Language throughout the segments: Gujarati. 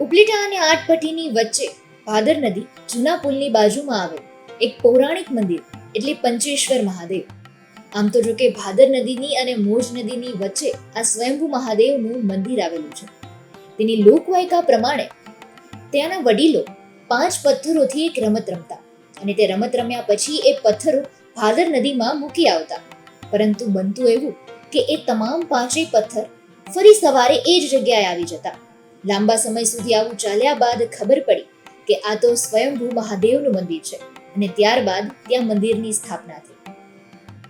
ઉપલેટા અને આટપટ્ટીની વચ્ચે ભાદર નદી જૂના પુલની બાજુમાં આવેલ એક પૌરાણિક મંદિર, એટલે પંચેશ્વર મહાદેવ. આમ તો જો કે ભાદર નદીની અને મોજ નદીની વચ્ચે આ સ્વયંભૂ મહાદેવનું મંદિર આવેલું છે. તેની લોકવાયકા પ્રમાણે ત્યાંના વડીલો પાંચ પથ્થરોથી એક રમત રમતા અને તે રમત રમ્યા પછી એ પથ્થરો ભાદર નદીમાં મૂકી આવતા. પરંતુ બનતું એવું કે એ તમામ પાંચેય પથ્થર ફરી સવારે એ જ જગ્યાએ આવી જતા. લાંબા સમય સુધી આવું ચાલ્યા બાદ ખબર પડી કે આ તો સ્વયંભૂ મહાદેવનું મંદિર છે અને ત્યારબાદ ત્યાં મંદિરની સ્થાપના થઈ.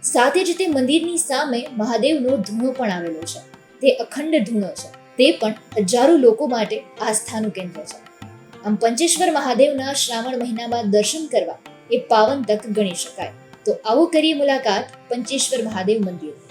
સાથે જ તે મંદિરની સામે મહાદેવનો ધૂણો પણ આવેલો છે. તે અખંડ ધૂણો છે. તે પણ હજારો લોકો માટે આસ્થાનું કેન્દ્ર છે. આમ પંચેશ્વર મહાદેવના શ્રાવણ મહિનામાં દર્શન કરવા એ પાવન તક ગણી શકાય. તો આવો કરીએ મુલાકાત પંચેશ્વર મહાદેવ મંદિર.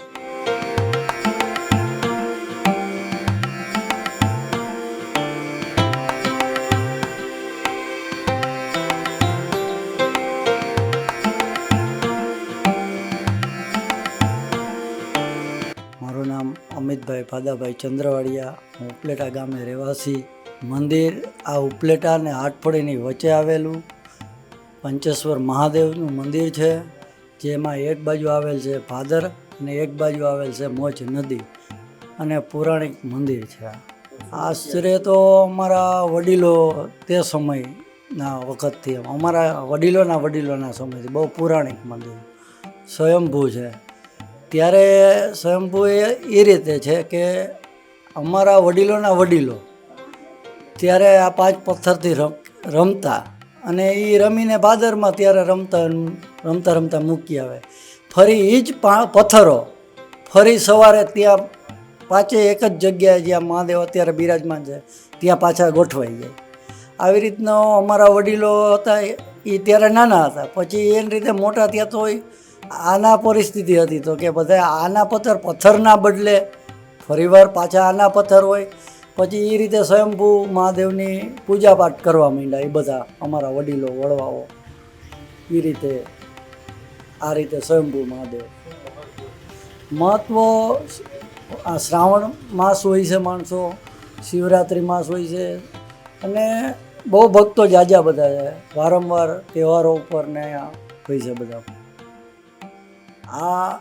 અમિતભાઈ ફાદાભાઈ ચંદ્રવાડિયા, હું ઉપલેટા ગામે રહેવાસી. મંદિર આ ઉપલેટા અને આઠપડીની વચ્ચે આવેલું. પંચેશ્વર મહાદેવનું મંદિર છે, જેમાં એક બાજુ આવેલ છે ભાદર અને એક બાજુ આવેલ છે મોજ નદી અને પૌરાણિક મંદિર છે. આ. આશ્ચર્ય તો અમારા વડીલો તે સમયના વખતથી, અમારા વડીલોના વડીલોના સમયથી બહુ પૌરાણિક મંદિર, સ્વયંભૂ છે. ત્યારે સ્વયંભૂ એ રીતે છે કે અમારા વડીલોના વડીલો ત્યારે આ પાંચ પથ્થરથી રમ, રમતા અને એ રમીને ભાદરમાં ત્યારે રમતા રમતા રમતા મૂકી આવે. ફરી એ જ પથ્થરો ફરી સવારે ત્યાં પાછે એક જ જગ્યાએ જ્યાં મહાદેવ અત્યારે બિરાજમાન છે, ત્યાં પાછા ગોઠવાઈ જાય. આવી રીતનો અમારા વડીલો હતા, એ ત્યારે નાના હતા. પછી એની રીતે મોટા ત્યાં તો આના પરિસ્થિતિ હતી તો કે બધા આના પથ્થર, પથ્થરના બદલે ફરીવાર પાછા આના પથ્થર હોય. પછી એ રીતે સ્વયંભૂ મહાદેવની પૂજાપાઠ કરવા માંડ્યા એ બધા અમારા વડીલો, વડવાઓ. એ રીતે આ રીતે સ્વયંભૂ મહાદેવ. મહત્વ શ્રાવણ માસ હોય છે માણસો, શિવરાત્રિ માસ હોય છે. અને બહુ ભક્તો જાજા બધા છે. વારંવાર તહેવારો ઉપર ને હોય છે બધા. આ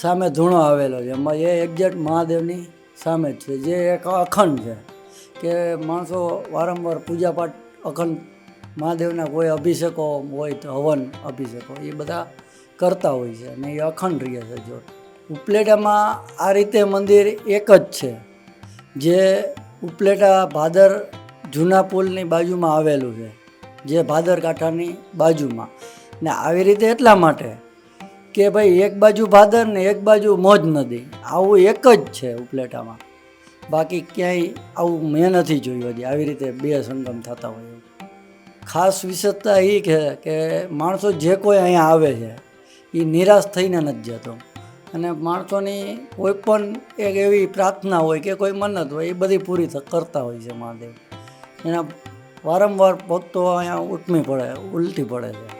સામે ધૂણો આવેલો છે. એમાં એ એક્ઝેક્ટ મહાદેવની સામે જ છે. જે એક અખંડ છે કે માણસો વારંવાર પૂજાપાઠ અખંડ મહાદેવના કોઈ અભિષેકો હોય તો હવન અભિષેકો એ બધા કરતા હોય છે અને એ અખંડ રહે છે જો. ઉપલેટામાં આ રીતે મંદિર એક જ છે જે ઉપલેટા ભાદર જૂના પુલની બાજુમાં આવેલું છે. જે ભાદર કાંઠાની બાજુમાં. ને આવી રીતે એટલા માટે કે ભાઈ, એક બાજુ ભાદર ને એક બાજુ મોજ નદી. આવું એક જ છે ઉપલેટામાં. બાકી ક્યાંય આવું મેં નથી જોયું હજી. આવી રીતે બે સંગમ થતા હોય ખાસ વિશેષતા એ છે કે માણસો જે કોઈ અહીંયા આવે છે, એ નિરાશ થઈને નથી જતો. અને માણસોની કોઈ પણ એક એવી પ્રાર્થના હોય કે કોઈ મન્નત હોય, એ બધી પૂરી કરતા હોય છે મહાદેવ. એના વારંવાર ભક્તો અહીંયા ઉઠમી પડે, ઉલટી પડે છે.